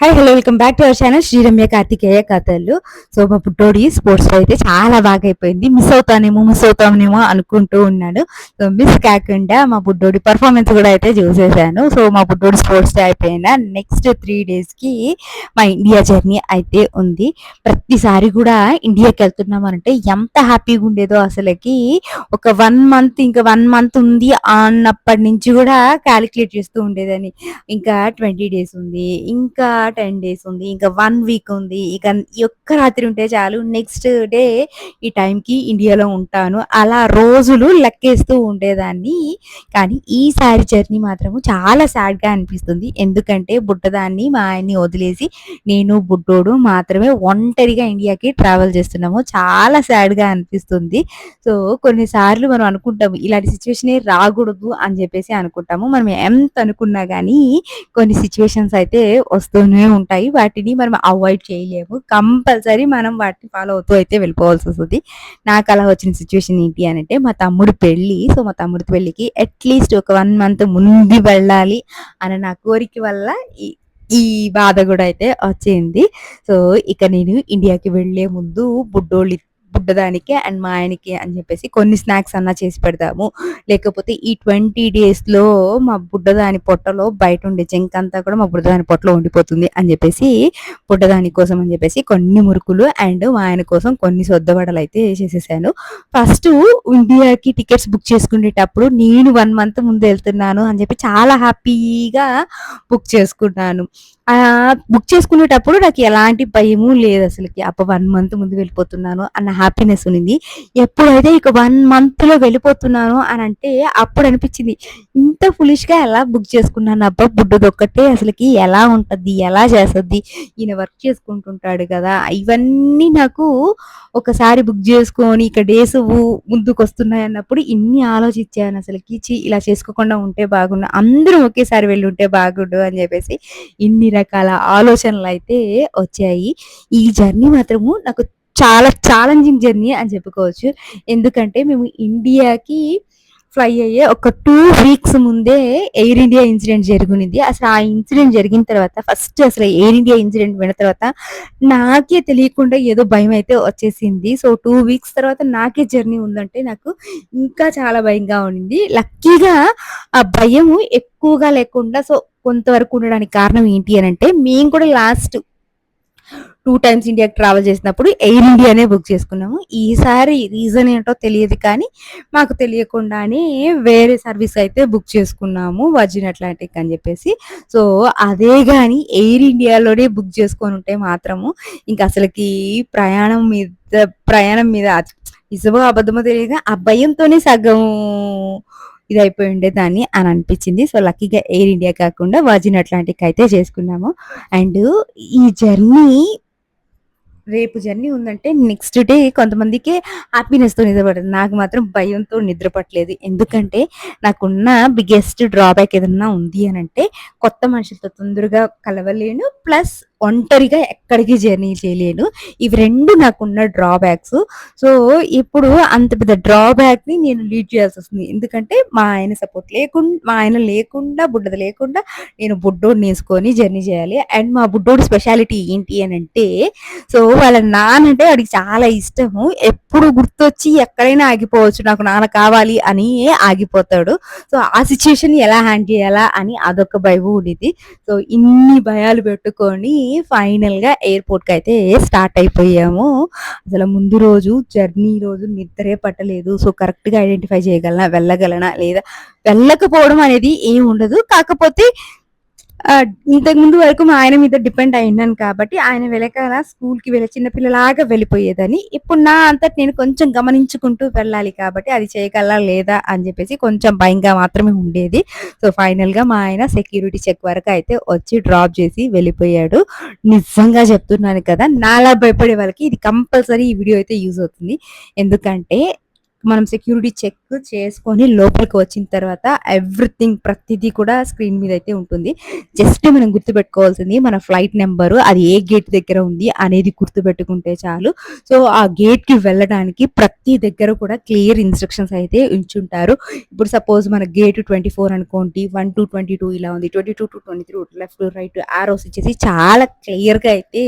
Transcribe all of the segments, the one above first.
Hi hello welcome back to our channel Sriramya Karthikeya కథలు so మా పుట్టోడి స్పోర్ట్స్లో అయితే చాలా బాగా అయిపోయింది మిస్ అవుతానేమో మిస్ అవుతామేమో అనుకుంటూ ఉన్నాడు. సో మిస్ కాకుండా మా బుడ్డోడి పర్ఫార్మెన్స్ కూడా అయితే చూసేసాను. సో మా బుడ్డోడి స్పోర్ట్స్ డే అయిపోయిన నెక్స్ట్ త్రీ డేస్కి మా ఇండియా జర్నీ అయితే ఉంది. ప్రతిసారి కూడా ఇండియాకి వెళ్తున్నాం అంటే ఎంత హ్యాపీగా ఉండేదో అసలుకి ఒక వన్ మంత్ ఇంకా వన్ మంత్ ఉంది అన్నప్పటి నుంచి కూడా క్యాలిక్యులేట్ చేస్తూ ఉండేదని ఇంకా ట్వంటీ డేస్ ఉంది. ఇంకా టెన్ డేస్ ఉంది ఇంకా వన్ వీక్ ఉంది. ఇక ఈ ఒక్క రాత్రి ఉంటే చాలు నెక్స్ట్ డే ఈ టైంకి ఇండియాలో ఉంటాను. అలా రోజులు లెక్కేస్తూ ఉండేదాన్ని. కానీ ఈసారి జర్నీ మాత్రము చాలా సాడ్గా అనిపిస్తుంది. ఎందుకంటే బుట్టదాన్ని మా ఆయన్ని వదిలేసి నేను బుడ్డోడు మాత్రమే ఒంటరిగా ఇండియాకి ట్రావెల్ చేస్తున్నాము. చాలా సాడ్గా అనిపిస్తుంది. సో కొన్నిసార్లు మనం అనుకుంటాము ఇలాంటి సిచ్యువేషనే రాకూడదు అని చెప్పేసి అనుకుంటాము. మనం ఎంత అనుకున్నా కానీ కొన్ని సిచ్యువేషన్స్ అయితే వస్తూనే ఉంటాయి. వాటిని మనం అవాయిడ్ చేయలేము. కంపల్సరీ మనం వాటిని ఫాలో అవుతూ అయితే వెళ్ళిపోవాల్సి వస్తుంది. నాకు అలా వచ్చిన సిచ్యువేషన్ ఏంటి అని అంటే మా తమ్ముడు పెళ్ళి సో మా తమ్ముడి పెళ్ళికి అట్లీస్ట్ ఒక వన్ మంత్ ముందు వెళ్ళాలి అన్న నా కోరిక వల్ల ఈ ఈ బాధ కూడా అయితే వచ్చింది సో ఇక నేను ఇండియాకి వెళ్ళే ముందు బుడ్డోళ్ళు బుడ్డదానికి అండ్ మా ఆయనకి అని చెప్పేసి కొన్ని స్నాక్స్ అన్నా చేసి పెడతాము. లేకపోతే ఈ ట్వంటీ డేస్లో మా బుడ్డదాని పొట్టలో బయట ఉండే జంక్ అంతా కూడా మా బుడ్డదాని పొట్టలో ఉండిపోతుంది అని చెప్పేసి బుడ్డదాని కోసం అని చెప్పేసి కొన్ని మురుకులు అండ్ మా ఆయన కోసం కొన్ని సొద్దవడలు అయితే చేసేసాను. ఫస్ట్ ఇండియాకి టికెట్స్ బుక్ చేసుకునేటప్పుడు నేను వన్ మంత్ ముందు వెళ్తున్నాను అని చెప్పి చాలా హ్యాపీగా బుక్ చేసుకున్నాను. బుక్ చేసుకునేటప్పుడు నాకు ఎలాంటి భయము లేదు అసలుకి. అప్ప వన్ మంత్ ముందు వెళ్ళిపోతున్నాను అన్న హ్యాపీనెస్ ఉంది ఎప్పుడైతే ఇక వన్ మంత్లో వెళ్ళిపోతున్నాను అని అంటే అప్పుడు అనిపించింది. ఇంత ఫులిష్గా ఎలా బుక్ చేసుకున్నాను? అబ్బా బుడ్డది ఒక్కటే అసలుకి. ఎలా ఉంటుంది? ఎలా చేస్తుంది? ఈయన వర్క్ చేసుకుంటుంటాడు కదా. ఇవన్నీ నాకు ఒకసారి బుక్ చేసుకొని ఇక డేస్ ముందుకు వస్తున్నాయి అన్నప్పుడు ఇన్ని ఆలోచించాను అసలుకి. ఇలా చేసుకోకుండా ఉంటే బాగుండు. అందరూ ఒకేసారి వెళ్ళి ఉంటే బాగుండు అని చెప్పేసి ఇన్ని రకాల ఆలోచనలు అయితే వచ్చాయి. ఈ జర్నీ మాత్రము నాకు చాలా ఛాలెంజింగ్ జర్నీ అని చెప్పుకోవచ్చు. ఎందుకంటే మేము ఇండియాకి ఫ్లై అయ్యే ఒక టూ వీక్స్ ముందే ఎయిర్ ఇండియా ఇన్సిడెంట్ జరిగింది అసలు ఆ ఇన్సిడెంట్ జరిగిన తర్వాత ఫస్ట్ అసలు ఎయిర్ ఇండియా ఇన్సిడెంట్ విన్న తర్వాత నాకే తెలియకుండా ఏదో భయం అయితే వచ్చేసింది. సో టూ వీక్స్ తర్వాత నాకే జర్నీ ఉందంటే నాకు ఇంకా చాలా భయంగా ఉండింది. లక్కీగా ఆ భయము ఎక్కువగా లేకుండా సో కొంతవరకు ఉండడానికి కారణం ఏంటి అని అంటే మేము కూడా లాస్ట్ టూ టైమ్స్ ఇండియాకి ట్రావెల్ చేసినప్పుడు ఎయిర్ ఇండియానే బుక్ చేసుకున్నాము. ఈసారి రీజన్ ఏంటో తెలియదు కానీ మాకు తెలియకుండానే వేరే సర్వీస్ అయితే బుక్ చేసుకున్నాము వర్జిన్ అట్లాంటిక్ అని చెప్పేసి. సో అదే కానీ ఎయిర్ ఇండియాలోనే బుక్ చేసుకొని ఉంటే మాత్రము ఇంకా అసలుకి ప్రయాణం మీద ప్రయాణం మీద నిజమో అబద్ధమో తెలియక ఆ భయంతోనే సగం ఇది అయిపోయి ఉండేదాన్ని అని అనిపించింది. సో లక్కీగా ఎయిర్ ఇండియా కాకుండా వర్జిన్ అట్లాంటిక్ అయితే చేసుకున్నాము. అండ్ ఈ జర్నీ రేపు జర్నీ ఉందంటే నెక్స్ట్ డే కొంతమందికి హ్యాపీనెస్తో నిద్రపడుతుంది నాకు మాత్రం భయంతో నిద్రపట్టలేదు. ఎందుకంటే నాకున్న బిగ్గెస్ట్ డ్రాబ్యాక్ ఏదన్నా ఉంది అని అంటే కొత్త మనుషులతో తొందరగా కలవలేను. ప్లస్ ఒంటరిగా ఎక్కడికి జర్నీ చేయలేను. ఇవి రెండు నాకున్న డ్రాబ్యాక్స్ సో ఇప్పుడు అంత పెద్ద డ్రాబ్యాక్ని నేను లీడ్ చేయాల్సి వస్తుంది. ఎందుకంటే మా ఆయన సపోర్ట్ లేకుండా మా ఆయన లేకుండా బుడ్డది లేకుండా నేను బుడ్డోడు వేసుకొని జర్నీ చేయాలి. అండ్ మా బుడ్డోడు స్పెషాలిటీ ఏంటి అని అంటే సో వాళ్ళ నాన్న అంటే వాడికి చాలా ఇష్టము. ఎప్పుడు గుర్తొచ్చి ఎక్కడైనా ఆగిపోవచ్చు. నాకు నాన్న కావాలి అని ఆగిపోతాడు. సో ఆ సిచ్యుయేషన్ ఎలా హ్యాండిల్ చేయాలా అని అదొక భయం ఉండేది. సో ఇన్ని భయాలు పెట్టుకొని ఫైనల్గా ఎయిర్పోర్ట్ అయితే స్టార్ట్ అయిపోయాము. అసలు ముందు రోజు జర్నీ రోజు నిద్రే పట్టలేదు. సో కరెక్ట్గా ఐడెంటిఫై చేయగలనా వెళ్ళగలనా లేదా వెళ్ళకపోవడం అనేది ఏమి ఉండదు. కాకపోతే ఇంతకు ముందు వరకు మా ఆయన మీద డిపెండ్ అయినాను కాబట్టి ఆయన వెనకాల స్కూల్కి చిన్నపిల్లలాగా వెళ్ళిపోయేదని. ఇప్పుడు నా అంతటి నేను కొంచెం గమనించుకుంటూ వెళ్ళాలి కాబట్టి అది చేయగలరా లేదా అని చెప్పేసి కొంచెం భయంగా మాత్రమే ఉండేది. సో ఫైనల్గా మా ఆయన సెక్యూరిటీ చెక్ వరకు అయితే వచ్చి డ్రాప్ చేసి వెళ్ళిపోయాడు. నిజంగా చెప్తున్నాను కదా నాలా భయపడే వాళ్ళకి ఇది కంపల్సరీ ఈ వీడియో అయితే యూజ్ అవుతుంది. ఎందుకంటే మనం సెక్యూరిటీ చెక్ చేసుకొని లోపలికి వచ్చిన తర్వాత ఎవ్రీథింగ్ ప్రతిదీ కూడా స్క్రీన్ మీద అయితే ఉంటుంది. జస్ట్ మనం గుర్తుపెట్టుకోవాల్సింది మన ఫ్లైట్ నెంబరు అది ఏ గేట్ దగ్గర ఉంది అనేది గుర్తుపెట్టుకుంటే చాలు. సో ఆ గేట్కి వెళ్ళడానికి ప్రతి దగ్గర కూడా క్లియర్ ఇన్స్ట్రక్షన్స్ అయితే ఉంచుంటారు. ఇప్పుడు సపోజ్ మన గేట్ ట్వంటీ ఫోర్ అనుకోండి వన్ టు ట్వంటీ టూ ఇలా ఉంది. Twenty two to twenty three left right arrows వచ్చేసి చాలా క్లియర్గా అయితే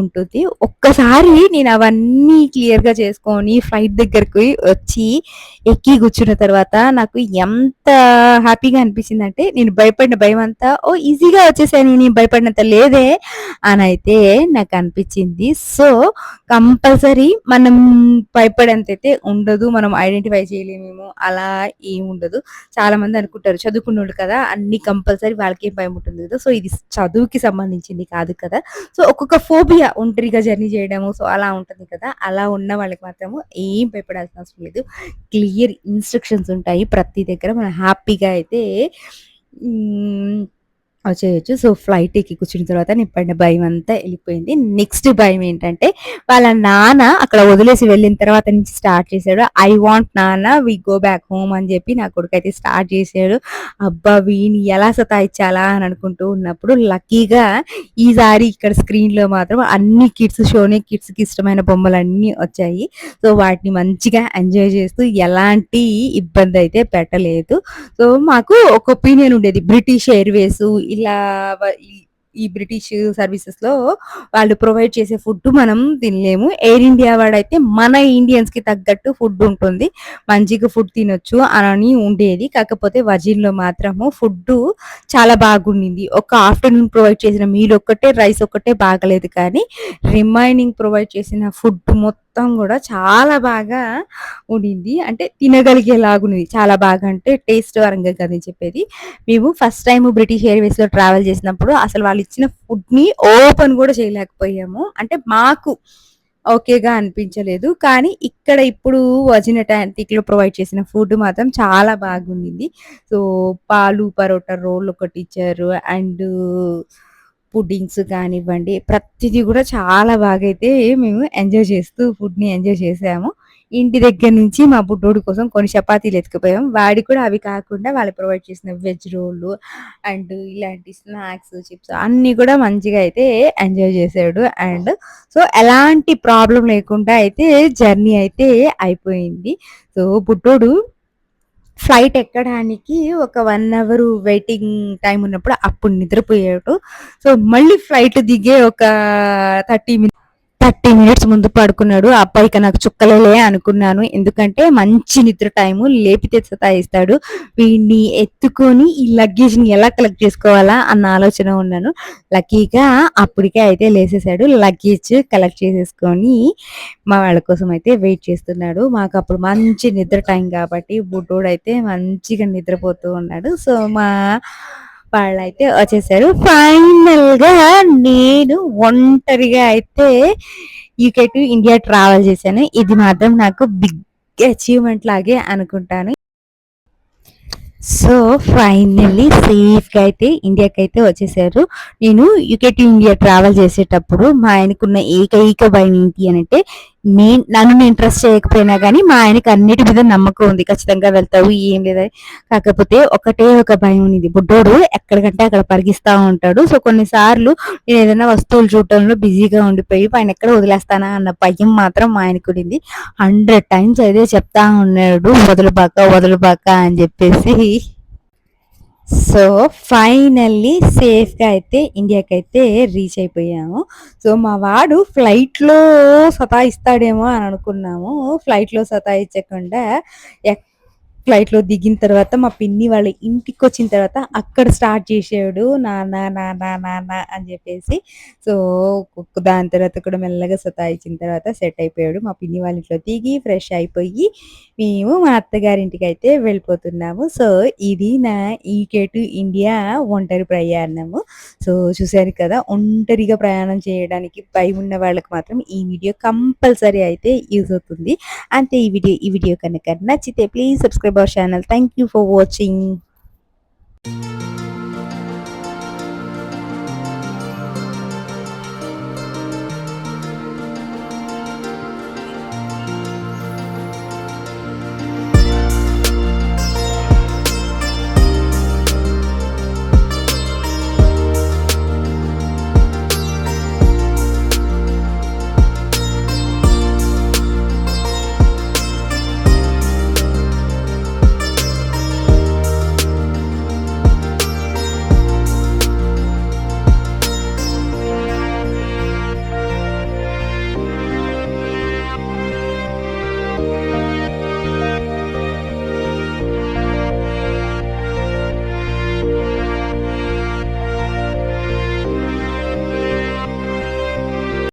ఉంటుంది. ఒక్కసారి నేను అవన్నీ క్లియర్గా చేసుకొని ఫ్లైట్ దగ్గరికి వచ్చి ఎక్కి కూర్చున్న తర్వాత నాకు ఎంత హ్యాపీగా అనిపించింది అంటే నేను భయపడిన భయం అంతా ఓ ఈజీగా వచ్చేసాను నేను భయపడినంత లేదే అని అయితే నాకు అనిపించింది. సో కంపల్సరీ మనం భయపడేంత అయితే ఉండదు మనం ఐడెంటిఫై చేయలేమేమో అలా ఏమి ఉండదు. చాలా మంది అనుకుంటారు చదువుకున్నాడు కదా అన్ని కంపల్సరీ వాళ్ళకి ఏం భయం ఉంటుంది కదా. సో ఇది చదువుకి సంబంధించింది కాదు కదా. సో ఒక్కొక్క ఫోబియా ఒంటరిగా జర్నీ చేయడము సో అలా ఉంటుంది కదా. అలా ఉన్న వాళ్ళకి మాత్రము ఏం భయపడాల్సిన అవసరం లేదు. క్లియర్ ఇన్స్ట్రక్షన్స్ ఉంటాయి ప్రతి దగ్గర. మనం హ్యాపీగా అయితే చేయొచ్చు. సో ఫ్లైట్ ఎక్కి కూర్చున్న తర్వాత నేను భయం అంతా వెళ్ళిపోయింది. నెక్స్ట్ భయం ఏంటంటే వాళ్ళ నాన్న అక్కడ వదిలేసి వెళ్ళిన తర్వాత నుంచి స్టార్ట్ చేశాడు. ఐ వాంట్ నాన్న వి గో బ్యాక్ హోమ్ అని చెప్పి నా కొడుకు అయితే స్టార్ట్ చేశాడు. అబ్బా వీని ఎలా సతాయించాలా? అని అనుకుంటూ ఉన్నప్పుడు లక్కీగా ఈసారి ఇక్కడ స్క్రీన్లో మాత్రం అన్ని కిడ్స్ షోనే కిడ్స్కి ఇష్టమైన బొమ్మలు అన్ని వచ్చాయి. సో వాటిని మంచిగా ఎంజాయ్ చేస్తూ ఎలాంటి ఇబ్బంది అయితే పెట్టలేదు. సో మాకు ఒక ఒపీనియన్ ఉండేది. బ్రిటిష్ ఎయిర్వేస్ ఇలా ఈ- బ్రిటిష్ సర్వీసెస్లో వాళ్ళు ప్రొవైడ్ చేసే ఫుడ్ మనం తినలేము. ఎయిర్ ఇండియా వాడైతే మన ఇండియన్స్కి తగ్గట్టు ఫుడ్ ఉంటుంది. మంచిగా ఫుడ్ తినొచ్చు అని ఉండేది. కాకపోతే వజీన్లో మాత్రము ఫుడ్ చాలా బాగుండింది. ఒక ఆఫ్టర్నూన్ ప్రొవైడ్ చేసిన మీల్ ఒక్కటే రైస్ ఒక్కటే బాగలేదు కానీ రిమైనింగ్ ప్రొవైడ్ చేసిన ఫుడ్ మొత్తం మొత్తం కూడా చాలా బాగా ఉండింది. అంటే తినగలిగేలాగుంది చాలా బాగా అంటే టేస్ట్ పరంగా కదా చెప్పేది. మేము ఫస్ట్ టైం బ్రిటిష్ ఎయిర్వేస్లో ట్రావెల్ చేసినప్పుడు అసలు వాళ్ళు ఇచ్చిన ఫుడ్ని ఓపెన్ కూడా చేయలేకపోయాము. అంటే మాకు ఓకేగా అనిపించలేదు. కానీ ఇక్కడ ఇప్పుడు వచ్చిన ట్యాంటిక్లో ప్రొవైడ్ చేసిన ఫుడ్ మాత్రం చాలా బాగుండింది. సో పాలు పరోటా రోల్ ఒకటి ఇచ్చారు. అండ్ పుడ్డింగ్స్ కానివ్వండి ప్రతిదీ కూడా చాలా బాగా అయితే మేము ఎంజాయ్ చేస్తూ ఫుడ్ని ఎంజాయ్ చేసాము. ఇంటి దగ్గర నుంచి మా బుడ్డోడి కోసం కొన్ని చపాతీలు ఎత్తుకుపోయాం. వాడి కూడా అవి కాకుండా వాళ్ళు ప్రొవైడ్ చేసిన వెజ్ రోళ్ళు అండ్ ఇలాంటి స్నాక్స్ చిప్స్ అన్నీ కూడా మంచిగా అయితే ఎంజాయ్ చేసాడు. అండ్ సో ఎలాంటి ప్రాబ్లం లేకుండా అయితే జర్నీ అయితే అయిపోయింది. సో బుడ్డోడు ఫ్లైట్ ఎక్కడానికి ఒక వన్ అవర్ వెయిటింగ్ టైం ఉన్నప్పుడు అప్పుడు నిద్రపోయాడు సో మళ్ళీ ఫ్లైట్ దిగే ఒక థర్టీ మినిట్స్ థర్టీ మినిట్స్ ముందు పడుకున్నాడు. అబ్బాయి ఇక నాకు చుక్కలేలే అనుకున్నాను. ఎందుకంటే మంచి నిద్ర టైము లేపితే సతాయిస్తాడు వీడిని ఎత్తుకొని ఈ లగేజ్ని ఎలా కలెక్ట్ చేసుకోవాలా అన్న ఆలోచన ఉన్నాను. లక్కీగా అప్పటికే అయితే లేసేసాడు. లగేజ్ కలెక్ట్ చేసేసుకొని మా వాళ్ళ కోసం అయితే వెయిట్ చేస్తున్నాడు. మాకు అప్పుడు మంచి నిద్ర టైం కాబట్టి బుడ్డోడు అయితే మంచిగా నిద్రపోతూ ఉన్నాడు. సో మా వాళ్ళైతే వచ్చేసారు. ఫైనల్గా నేను ఒంటరిగా అయితే యూకే టు ఇండియా ట్రావెల్ చేశాను. ఇది మాత్రం నాకు బిగ్ అచీవ్మెంట్ లాగే అనుకుంటాను. సో ఫైనల్లీ సేఫ్గా అయితే ఇండియాకి అయితే వచ్చేసారు. నేను యూకే టు ఇండియా ట్రావెల్ చేసేటప్పుడు మా ఆయనకున్న ఏకైక భయం ఏంటి అని అంటే నేను నన్ను నేను ట్రస్ట్ చేయకపోయినా కానీ మా ఆయనకి అన్నిటి మీద నమ్మకం ఉంది. ఖచ్చితంగా వెళ్తావు ఏం లేదని కాకపోతే ఒకటే ఒక భయం ఉంది. బుడ్డోడు ఎక్కడికంటే అక్కడ పరిగిస్తా ఉంటాడు. సో కొన్నిసార్లు నేను ఏదైనా వస్తువులు చూడటంలో బిజీగా ఉండిపోయి ఆయన ఎక్కడ వదిలేస్తానా? అన్న భయం మాత్రం మా ఆయనకు ఉండింది. హండ్రెడ్ టైమ్స్ అయితే చెప్తా ఉన్నాడు. వదలబాక వదలబాక అని చెప్పేసి సో ఫైనల్లీ సేఫ్గా అయితే ఇండియాకి అయితే రీచ్ అయిపోయాము. సో మా వాడు ఫ్లైట్లో సతాయిస్తాడేమో అని అనుకున్నాము. ఫ్లైట్లో సతాయించకుండా ఎక్- ఫ్లైట్లో దిగిన తర్వాత మా పిన్ని వాళ్ళ ఇంటికి వచ్చిన తర్వాత అక్కడ స్టార్ట్ చేసాడు నానా నానా నాన్న అని చెప్పేసి. సో దాని తర్వాత కూడా మెల్లగా సతాయించిన తర్వాత సెట్ అయిపోయాడు. మా పిన్ని వాళ్ళ ఇంట్లో దిగి ఫ్రెష్ అయిపోయి మేము మా అత్తగారింటికి అయితే వెళ్ళిపోతున్నాము. సో ఇది నా ఈకే టు ఇండియా ఒంటరి ప్రయాణము. సో చూశారు కదా ఒంటరిగా ప్రయాణం చేయడానికి భయం ఉన్న వాళ్ళకి మాత్రం ఈ వీడియో కంపల్సరీ అయితే యూజ్ అవుతుంది. అంతే ఈ వీడియో ఈ వీడియో కనుక నచ్చితే please subscribe our channel thank you for watching